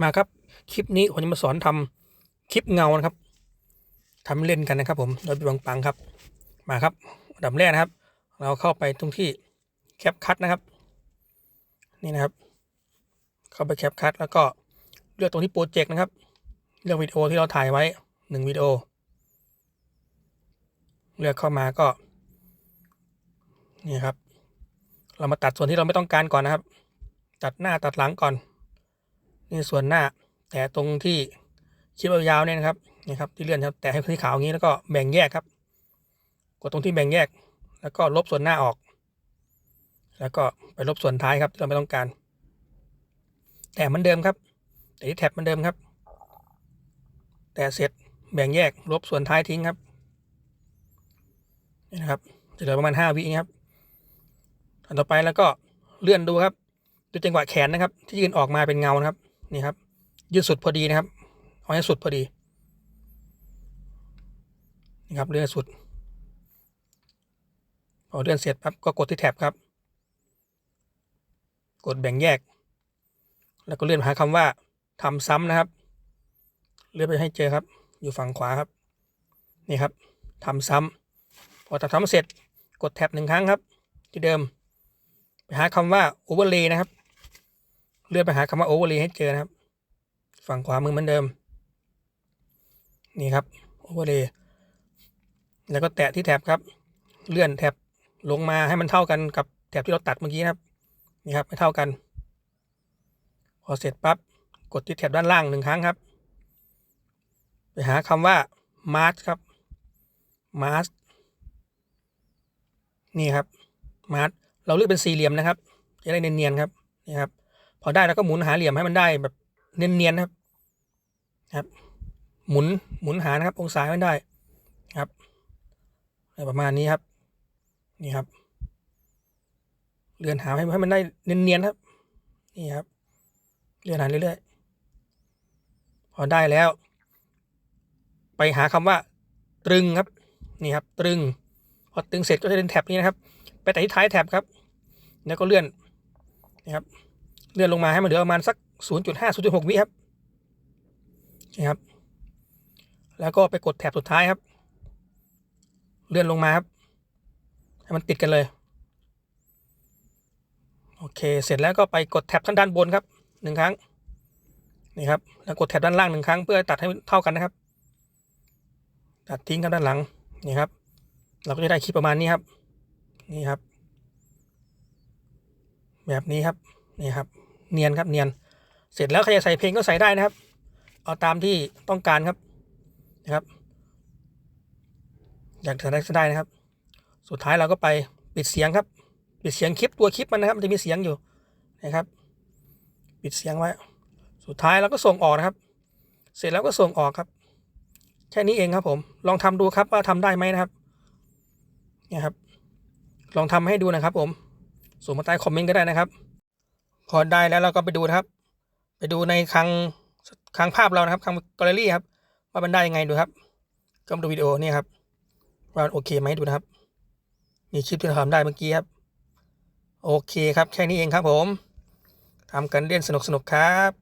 มาครับ คลิปนี้ผมจะมาสอนทำคลิปเงานะครับทำเล่นกันนะครับ ผมโดยพี่บังปังครับ มาครับอันดับแรกนะครับ เราเข้าไปตรงที่แคปคัดนะครับ นี่นะครับ เข้าไปแคปคัดแล้วก็เลือกตรงที่โปรเจกต์นะครับ เลือกวิดีโอที่เราถ่ายไว้หนึ่งวิดีโอ เลือกเข้ามาก็ นี่ครับ เรามาตัดส่วนที่เราไม่ต้องการก่อนนะครับ ตัดหน้าตัดหลังก่อน นี่ส่วนหน้า แต่ตรงที่คลิปยาวๆเนี่ยนะครับนี่ครับที่เลื่อนครับ แต่ให้สีขาวอย่างนี้แล้วก็แบ่งแยกครับ กดตรงที่แบ่งแยก แล้วก็ลบส่วนหน้าออก แล้วก็ไปลบส่วนท้ายครับที่เราไม่ต้องการ แต่เหมือนเดิมครับ แต่ที่แท็บเหมือนเดิมครับ แต่เสร็จแบ่งแยกลบส่วนท้ายทิ้งครับนี่นะครับจะเหลือประมาณห้าวินะครับอันต่อไปแล้วก็เลื่อนดูครับดูจังหวะแขนนะครับ ที่ยืนออกมาเป็นเงานะครับ นี่ครับ ยืดสุดพอดีนะครับเอาให้สุดพอดีนี่ครับเลื่อนสุดพอเลื่อนเสร็จปั๊บก็กดที่แท็บครับ กดแบ่งแยก แล้วก็เลื่อนหาคำว่าทำซ้ำนะครับ เลื่อนไปให้เจอครับ อยู่ฝั่งขวาครับ นี่ครับทำซ้ำพอทำเสร็จกดแท็บหนึ่งครั้งครับ ที่เดิม ไปหาคำว่า overlay นะครับ เลื่อนไปหาคำว่า overlay ให้เจอนะครับ ฝั่งขวามือเหมือนเดิม นี่ครับ overlay แล้วก็แตะที่แท็บครับ เลื่อนแท็บลงมาให้มันเท่ากันกับแท็บที่เราตัดเมื่อกี้นะครับ นี่ครับให้เท่ากัน พอเสร็จปั๊บกดที่แท็บด้านล่างหนึ่งครั้งครับ ไปหาคำว่า mask ครับ mask นี่ครับ mask เราเลือกเป็นสี่เหลี่ยมนะครับ จะได้เนียนๆครับ นี่ครับ พอได้แล้วก็หมุนหาเหลี่ยมให้มันได้แบบเนียนๆนะครับครับ หมุนหมุนหานะครับ องศาให้มันได้ครับประมาณนี้ครับ นี่ครับเลื่อนหาให้ให้มันได้เนียนๆครับ นี่ครับเลื่อนหาเรื่อยๆพอได้แล้ว ไปหาคำว่า ตรึงครับ นี่ครับ ตรึง พอตรึงเสร็จก็จะเป็นแท็บนี้นะครับ ไปแต่ที่ท้ายแท็บครับ แล้วก็เลื่อนนะครับ เลื่อนลงมาให้มันเหลือประมาณสัก 0.5 0.6 วิครับนี่ครับ แล้วก็ไปกดแท็บสุดท้ายครับ เลื่อนลงมาครับ ให้มันติดกันเลย โอเค เสร็จแล้วก็ไปกดแท็บข้างด้านบนครับหนึ่งครั้ง นี่ครับ แล้วกดแท็บด้านล่างหนึ่งครั้งเพื่อตัดให้เท่ากันนะครับ ตัดทิ้งครับด้านหลัง นี่ครับ เราก็จะได้คลิปประมาณนี้ครับ นี่ครับ แบบนี้ครับ นี่ครับ เนียนครับเนียน เสร็จแล้วใครจะใส่เพลงก็ใส่ได้นะครับ เอาตามที่ต้องการครับนะครับ อยากใส่ได้ก็ได้นะครับ สุดท้ายเราก็ไปปิดเสียงครับ ปิดเสียงคลิปตัวคลิปมันนะครับมันจะมีเสียงอยู่นะครับ ปิดเสียงไว้ สุดท้ายเราก็ส่งออกนะครับ เสร็จแล้วก็ส่งออกครับ แค่นี้เองครับผม ลองทำดูครับว่าทำได้ไหมนะครับเนี่ยครับ ลองทำให้ดูนะครับผมส่งมาใต้คอมเมนต์ก็ได้นะครับ พอได้แล้วเราก็ไปดูนะครับ ไปดูในคลังคลังภาพเรานะครับคลังแกลเลอรี่ครับ ว่ามันได้ยังไงดูครับ ก็มาดูวิดีโอนี่ครับว่าโอเคไหมดูนะครับ มีคลิปที่เราทำได้เมื่อกี้ครับ โอเคครับ แค่นี้เองครับผมทำกันเล่นสนุกๆครับ